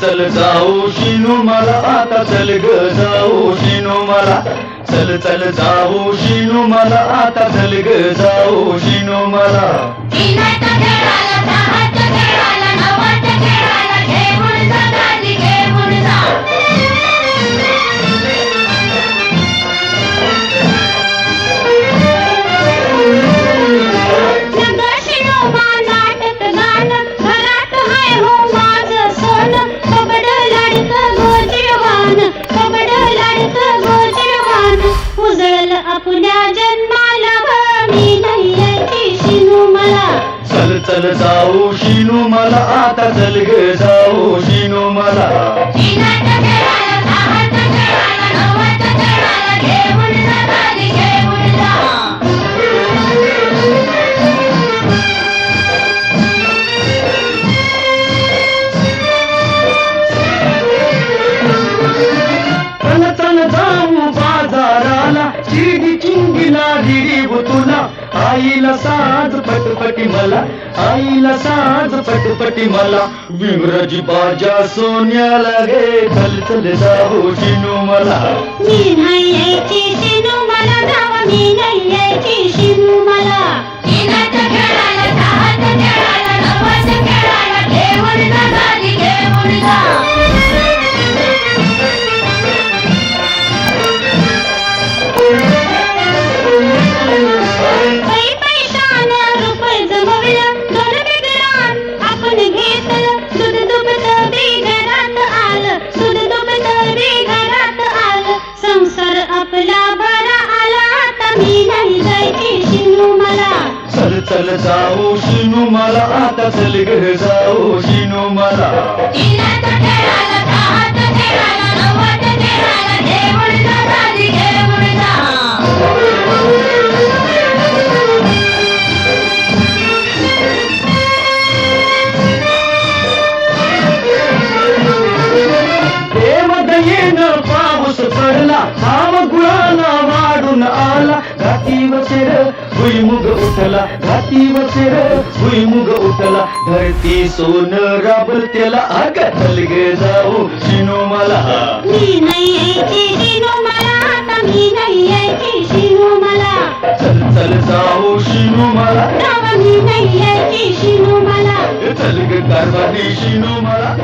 चल जाऊ शिनू मला आता चल ग जाऊ शिनू मला. चल चल जाऊ शिनू मला आता चल ग जाऊ शिनू मला. आपल्या जन्माला मी नाही यायची शिनू मला. चल चल जाऊ शिनू मला आता चल ग जाऊ शिनू मला. साज पटपटी मला आईला साज पटपटी मला. विंगराजी बाजा सोन्याला गे चल चल जाऊ शिनू मला. मी नाही यायची शिनू मला जावा मी नाही यायची शिनू चल जाऊ शिनू मला आता चल ग जाऊ शिनू मला. पाऊस पडला गुळाला वाढून आला घातीवर शेर भुईमुग उठला घातीवर शेर भुईमुग उठला. धरती सोन राबल त्याला अग चल ग जाऊ. शिनू मला मी नाही यायची शिनू मला. आता मी नाही यायची शिनू मला. चल चल जाऊ शिनू मला. जावा मी नाही यायची शिनू मला. चल ग कारभारी शिनू मला.